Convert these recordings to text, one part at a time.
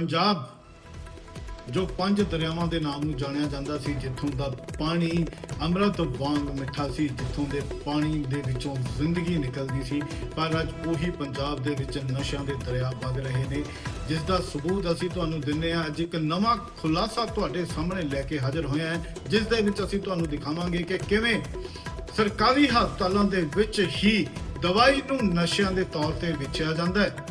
ਪੰਜਾਬ, ਜੋ ਪੰਜ ਦਰਿਆਵਾਂ ਦੇ ਨਾਮ ਨੂੰ ਜਾਣਿਆ ਜਾਂਦਾ ਸੀ, ਜਿੱਥੋਂ ਦਾ ਪਾਣੀ ਅੰਮ੍ਰਿਤ ਵਾਂਗ ਮਿੱਠਾ ਸੀ, ਜਿੱਥੋਂ ਦੇ ਪਾਣੀ ਦੇ ਵਿੱਚੋਂ ਜ਼ਿੰਦਗੀ ਨਿਕਲਦੀ ਸੀ। ਪਰ ਅੱਜ ਉਹੀ ਪੰਜਾਬ ਦੇ ਵਿੱਚ ਨਸ਼ਿਆਂ ਦੇ ਦਰਿਆ ਵਗ ਰਹੇ ਨੇ, ਜਿਸ ਦਾ ਸਬੂਤ ਅਸੀਂ ਤੁਹਾਨੂੰ ਦਿੰਨੇ ਆ ਅੱਜ ਇੱਕ ਨਵਾਂ ਖੁਲਾਸਾ ਤੁਹਾਡੇ ਸਾਹਮਣੇ ਲੈ ਕੇ ਹਾਜ਼ਰ ਹੋਇਆ ਹੈ, ਜਿਸ ਦੇ ਵਿੱਚ ਅਸੀਂ ਤੁਹਾਨੂੰ ਦਿਖਾਵਾਂਗੇ ਕਿ ਕਿਵੇਂ ਸਰਕਾਰੀ ਹਸਪਤਾਲਾਂ ਦੇ ਵਿੱਚ ਹੀ ਦਵਾਈ ਨੂੰ ਨਸ਼ਿਆਂ ਦੇ ਤੌਰ ਤੇ ਵੇਚਿਆ ਜਾਂਦਾ ਹੈ।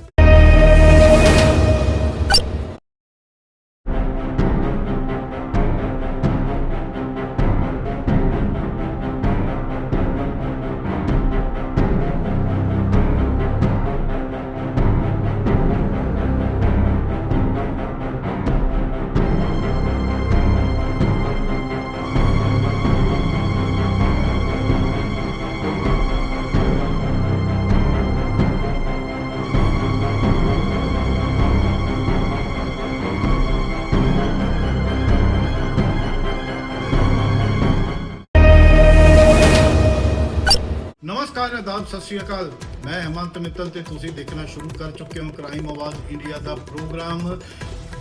ਨਮਸਕਾਰ ਆਦਾਬ ਸਤਿ ਸ਼੍ਰੀ ਅਕਾਲ। ਮੈਂ ਹੇਮੰਤ ਮਿੱਤਲ ਤੇ ਤੁਸੀਂ ਦੇਖਣਾ ਸ਼ੁਰੂ ਕਰ ਚੁੱਕੇ ਹੋ ਕ੍ਰਾਈਮ ਆਵਾਜ਼ ਇੰਡੀਆ ਦਾ ਪ੍ਰੋਗਰਾਮ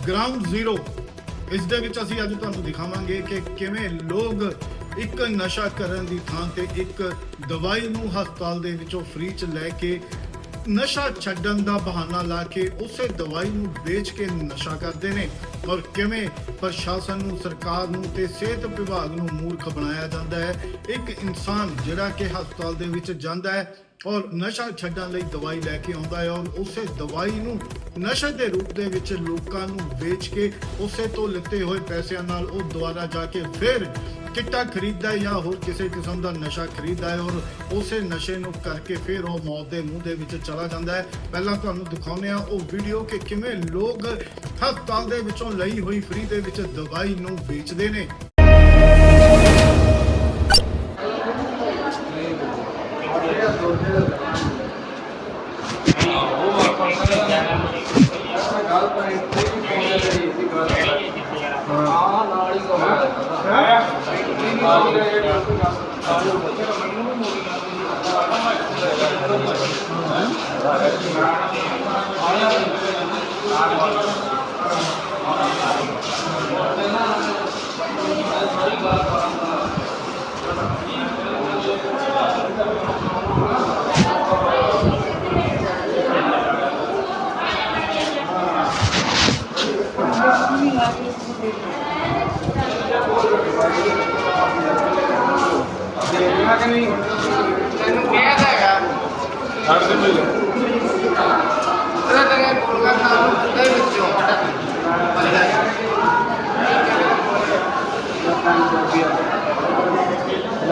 ਗਰਾਊਂਡ ਜ਼ੀਰੋ ਇਸ ਦੇ ਵਿੱਚ ਅਸੀਂ ਅੱਜ ਤੁਹਾਨੂੰ ਦਿਖਾਵਾਂਗੇ ਕਿ ਕਿਵੇਂ ਲੋਕ ਇੱਕ ਨਸ਼ਾ ਕਰਨ ਦੀ ਥਾਂ ਤੇ ਇੱਕ ਦਵਾਈ ਨੂੰ ਹਸਪਤਾਲ ਦੇ ਵਿੱਚੋਂ ਫ੍ਰੀ ਚ ਲੈ ਕੇ ਨਸ਼ਾ ਛੱਡਣ ਦਾ ਬਹਾਨਾ ਲਾ ਕੇ ਉਸੇ ਦਵਾਈ ਨੂੰ ਵੇਚ ਕੇ ਨਸ਼ਾ ਕਰਦੇ ਨੇ। ਔਰ ਕਿਵੇਂ ਪ੍ਰਸ਼ਾਸਨ ਨੂੰ, ਸਰਕਾਰ ਨੂੰ ਤੇ ਸਿਹਤ ਵਿਭਾਗ ਨੂੰ ਮੂਰਖ ਬਣਾਇਆ ਜਾਂਦਾ ਹੈ? ਇੱਕ ਇਨਸਾਨ ਜਿਹੜਾ ਕਿ ਹਸਪਤਾਲ ਦੇ ਵਿੱਚ ਜਾਂਦਾ ਹੈ ਔਰ ਨਸ਼ਾ ਛੱਡਣ ਲਈ ਦਵਾਈ ਲੈ ਕੇ ਆਉਂਦਾ ਹੈ ਔਰ ਉਸੇ ਦਵਾਈ ਨੂੰ, ਨਸ਼ੇ ਦੇ ਰੂਪ ਦੇ ਵਿੱਚ ਲੋਕਾਂ ਨੂੰ ਵੇਚ ਕੇ ਉਸੇ ਤੋਂ ਲਿੱਤੇ ਹੋਏ ਪੈਸਿਆਂ ਨਾਲ ਉਹ ਦੁਬਾਰਾ ਜਾ ਕੇ ਫਿਰ ਚਿੱਟਾ ਖਰੀਦਦਾ ਹੈ ਜਾਂ ਹੋਰ ਕਿਸੇ ਕਿਸਮ ਦਾ ਨਸ਼ਾ ਖਰੀਦਦਾ ਹੈ ਔਰ ਉਸੇ ਨਸ਼ੇ ਨੂੰ ਕਰਕੇ ਫਿਰ ਉਹ ਮੌਤ ਦੇ ਮੂੰਹ ਦੇ ਵਿੱਚ ਚਲਾ ਜਾਂਦਾ ਹੈ। ਪਹਿਲਾਂ ਤੁਹਾਨੂੰ ਦਿਖਾਉਂਦੇ ਆ ਉਹ ਵੀਡੀਓ ਕਿ ਕਿਵੇਂ ਲੋਕ ਹਸਪਤਾਲ ਦੇ ਵਿੱਚੋਂ ਲਈ ਹੋਈ ਫ੍ਰੀ ਦੇ ਵਿੱਚ ਦਵਾਈ ਨੂੰ ਵੇਚਦੇ ਨੇ। ਤੈਨੂੰ ਕਿਹਾ ਤਾਂ ਹੈਗਾ ਛੱਡ ਦੇ ਮੇਰੇ ਤੇਰਾ ਤੇਰੇ ਕੋਲ ਕਰਨਾ ਉਹਦੇ ਵਿੱਚੋਂ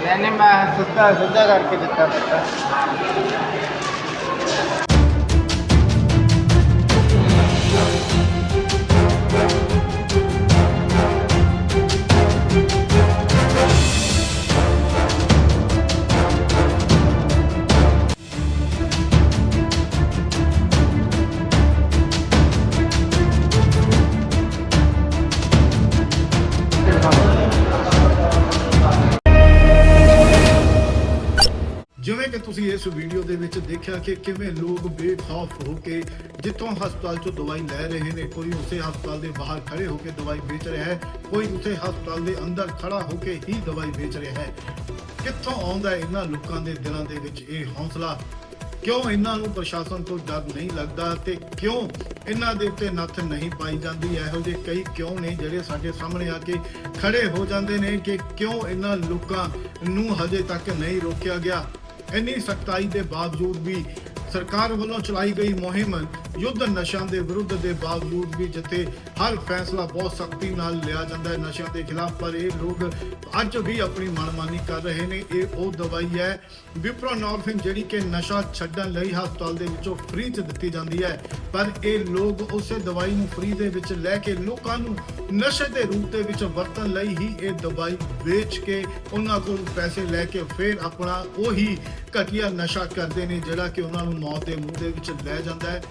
ਲੈਨੇ ਮੈਂ ਸਿੱਧਾ ਸਿੱਧਾ ਕਰਕੇ ਦਿੱਤਾ ਪਤਾ ਕਿ ਤੁਸੀਂ ਇਸ ਵੀਡੀਓ ਦੇ ਵਿੱਚ ਦੇਖਿਆ ਕਿ ਕਿਵੇਂ ਲੋਕ ਬੇਖੌਫ ਹੋ ਕੇ ਜਿੱਥੋਂ ਹਸਪਤਾਲ ਚੋਂ ਦਵਾਈ ਲੈ ਰਹੇ ਨੇ, ਕੋਈ ਉਸੇ ਹਸਪਤਾਲ ਦੇ ਬਾਹਰ ਖੜੇ ਹੋ ਕੇ ਦਵਾਈ ਵੇਚ ਰਿਹਾ ਹੈ, ਕੋਈ ਉਸੇ ਹਸਪਤਾਲ ਦੇ ਅੰਦਰ ਖੜਾ ਹੋ ਕੇ ਹੀ ਦਵਾਈ ਵੇਚ ਰਿਹਾ ਹੈ। ਕਿੱਥੋਂ ਆਉਂਦਾ ਇਹਨਾਂ ਲੋਕਾਂ ਦੇ ਦਿਲਾਂ ਦੇ ਵਿੱਚ ਇਹ ਹੌਸਲਾ? ਕਿਉਂ ਇਹਨਾਂ ਨੂੰ ਪ੍ਰਸ਼ਾਸਨ ਤੋਂ ਡਰ ਨਹੀਂ ਲੱਗਦਾ ਤੇ ਕਿਉਂ ਇਹਨਾਂ ਦੇ ਉੱਤੇ ਨੱਥ ਨਹੀਂ ਪਾਈ ਜਾਂਦੀ? ਇਹੋ ਜਿਹੇ ਕਈ ਕਿਉਂ ਨੇ ਜਿਹੜੇ ਸਾਡੇ ਸਾਹਮਣੇ ਆ ਕੇ ਖੜੇ ਹੋ ਜਾਂਦੇ ਨੇ ਕਿ ਕਿਉਂ ਇਹਨਾਂ ਲੋਕਾਂ ਨੂੰ ਹਜੇ ਤੱਕ ਨਹੀਂ ਰੋਕਿਆ ਗਿਆ? ਇੰਨੀ ਸਖਤਾਈ ਦੇ ਬਾਵਜੂਦ ਵੀ ਸਰਕਾਰ ਵੱਲੋਂ ਚਲਾਈ ਗਈ ਮੁਹਿੰਮ ਯੁੱਧ ਨਸ਼ਿਆਂ ਦੇ ਵਿਰੁੱਧ ਦੇ ਬਾਵਜੂਦ ਵੀ ਜਿੱਥੇ ਹਰ ਫੈਸਲਾ ਬਹੁਤ ਸਖਤੀ ਨਾਲ ਲਿਆ ਜਾਂਦਾ ਹੈ ਨਸ਼ਿਆਂ ਦੇ ਖਿਲਾਫ, ਪਰ ਇਹ ਲੋਕ ਅੱਜ ਵੀ ਆਪਣੀ ਮਨਮਾਨੀ ਕਰ ਰਹੇ ਨੇ। ਇਹ ਉਹ ਦਵਾਈ ਹੈ ਵਿਪਰੋਨੋਰਫਿਨ ਜਿਹੜੀ ਕਿ ਨਸ਼ਾ ਛੱਡਣ ਲਈ ਹਸਪਤਾਲ ਦੇ ਵਿੱਚੋਂ ਫ੍ਰੀ ਚ ਦਿੱਤੀ ਜਾਂਦੀ ਹੈ। ਪਰ ਇਹ ਲੋਕ ਉਸੇ ਦਵਾਈ ਨੂੰ ਫ੍ਰੀ ਦੇ ਵਿੱਚ ਲੈ ਕੇ ਲੋਕਾਂ ਨੂੰ ਨਸ਼ੇ ਦੇ ਰੂਪ ਦੇ ਵਿੱਚ ਵਰਤਣ ਲਈ ਹੀ ਇਹ ਦਵਾਈ ਵੇਚ ਕੇ ਉਹਨਾਂ ਕੋਲ ਪੈਸੇ ਲੈ ਕੇ ਫਿਰ ਆਪਣਾ ਉਹੀ ਘਟੀਆ ਨਸ਼ਾ ਕਰਦੇ ਨੇ ਜਿਹੜਾ ਕਿ ਉਹਨਾਂ ਨੂੰ ਮੌਤ ਦੇ ਮੂੰਹ ਦੇ ਵਿੱਚ ਲੈ ਜਾਂਦਾ ਹੈ।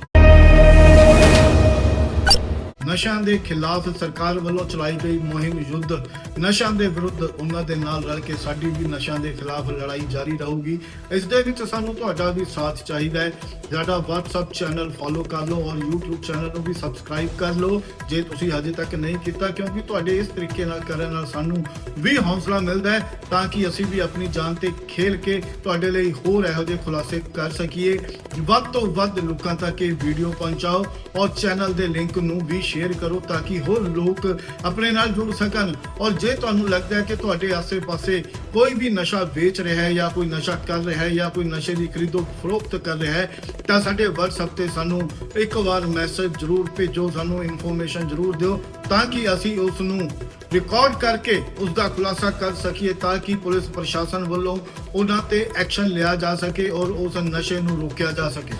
ਨਸ਼ਿਆਂ ਦੇ ਖਿਲਾਫ ਸਰਕਾਰ ਵੱਲੋਂ ਚਲਾਈ ਗਈ ਮੁਹਿੰਮ ਯੁੱਧ। ਨਸ਼ਿਆਂ ਦੇ ਵਿਰੁੱਧ ਉਹਨਾਂ ਦੇ ਨਾਲ ਰਲ ਕੇ ਸਾਡੀ ਵੀ ਨਸ਼ਿਆਂ ਦੇ ਖਿਲਾਫ ਲੜਾਈ ਜਾਰੀ ਰਹੂਗੀ। ਇਸ ਦੇ ਵਿੱਚ ਸਾਨੂੰ ਤੁਹਾਡਾ ਵੀ ਸਾਥ ਚਾਹੀਦਾ ਹੈ। ਸਾਡਾ WhatsApp ਚੈਨਲ ਫੋਲੋ ਕਰ ਲਓ ਔਰ YouTube ਚੈਨਲ ਨੂੰ ਵੀ ਸਬਸਕ੍ਰਾਈਬ ਕਰ ਲਓ। ਜੇ ਤੁਸੀਂ ਹਜੇ ਤੱਕ ਨਹੀਂ ਕੀਤਾ, ਕਿਉਂਕਿ ਤੁਹਾਡੇ ਇਸ ਤਰੀਕੇ ਨਾਲ ਕਰਨ ਨਾਲ ਸਾਨੂੰ ਵੀ ਹੌਸਲਾ ਮਿਲਦਾ ਹੈ, ਤਾਂ ਕਿ ਅਸੀਂ ਵੀ ਆਪਣੀ ਜਾਨ ਤੇ ਖੇਲ ਕੇ ਤੁਹਾਡੇ ਲਈ ਹੋਰ ਇਹੋ ਜਿਹੇ ਖੁਲਾਸੇ ਕਰ ਸਕੀਏ। ਵੱਧ ਤੋਂ ਵੱਧ ਲੋਕਾਂ ਤੱਕ ਇਹ ਵੀਡੀਓ ਪਹੁੰਚਾਓ ਔਰ ਚੈਨਲ ਦੇ ਲਿੰਕ ਨੂੰ ਵੀ ਸ਼ੇਅਰ ਕਰੋ ਤਾਂ ਕਿ ਹੋਰ ਲੋਕ ਆਪਣੇ ਨਾਲ ਜੁੜ ਸਕਣ। ਔਰ ਜੇ ਤੁਹਾਨੂੰ ਲੱਗਦਾ ਹੈ ਕਿ ਤੁਹਾਡੇ ਆਸੇ-ਪਾਸੇ ਕੋਈ ਵੀ ਨਸ਼ਾ ਵੇਚ ਰਿਹਾ ਹੈ ਜਾਂ ਕੋਈ ਨਸ਼ਾ ਕਰ ਰਿਹਾ ਹੈ ਜਾਂ ਕੋਈ ਨਸ਼ੇ ਦੀ ਖਰੀਦੋ ਫਰੋਖਤ ਕਰ ਰਿਹਾ ਹੈ, ਤਾਂ ਸਾਡੇ WhatsApp ਤੇ ਸਾਨੂੰ ਇੱਕ ਵਾਰ ਮੈਸੇਜ ਜ਼ਰੂਰ ਭੇਜੋ, ਸਾਨੂੰ ਇਨਫੋਰਮੇਸ਼ਨ ਜ਼ਰੂਰ ਦਿਓ ਤਾਂ ਕਿ ਅਸੀਂ ਉਸ ਨੂੰ ਰਿਕਾਰਡ ਕਰਕੇ ਉਸ ਦਾ ਖੁਲਾਸਾ ਕਰ ਸਕੀਏ ਤਾਂ ਕਿ ਪੁਲਿਸ ਪ੍ਰਸ਼ਾਸਨ ਵੱਲੋਂ ਉਹਨਾਂ ਤੇ ਐਕਸ਼ਨ ਲਿਆ ਜਾ ਸਕੇ ਔਰ ਉਸ ਨਸ਼ੇ ਨੂੰ ਰੋਕਿਆ ਜਾ ਸਕੇ।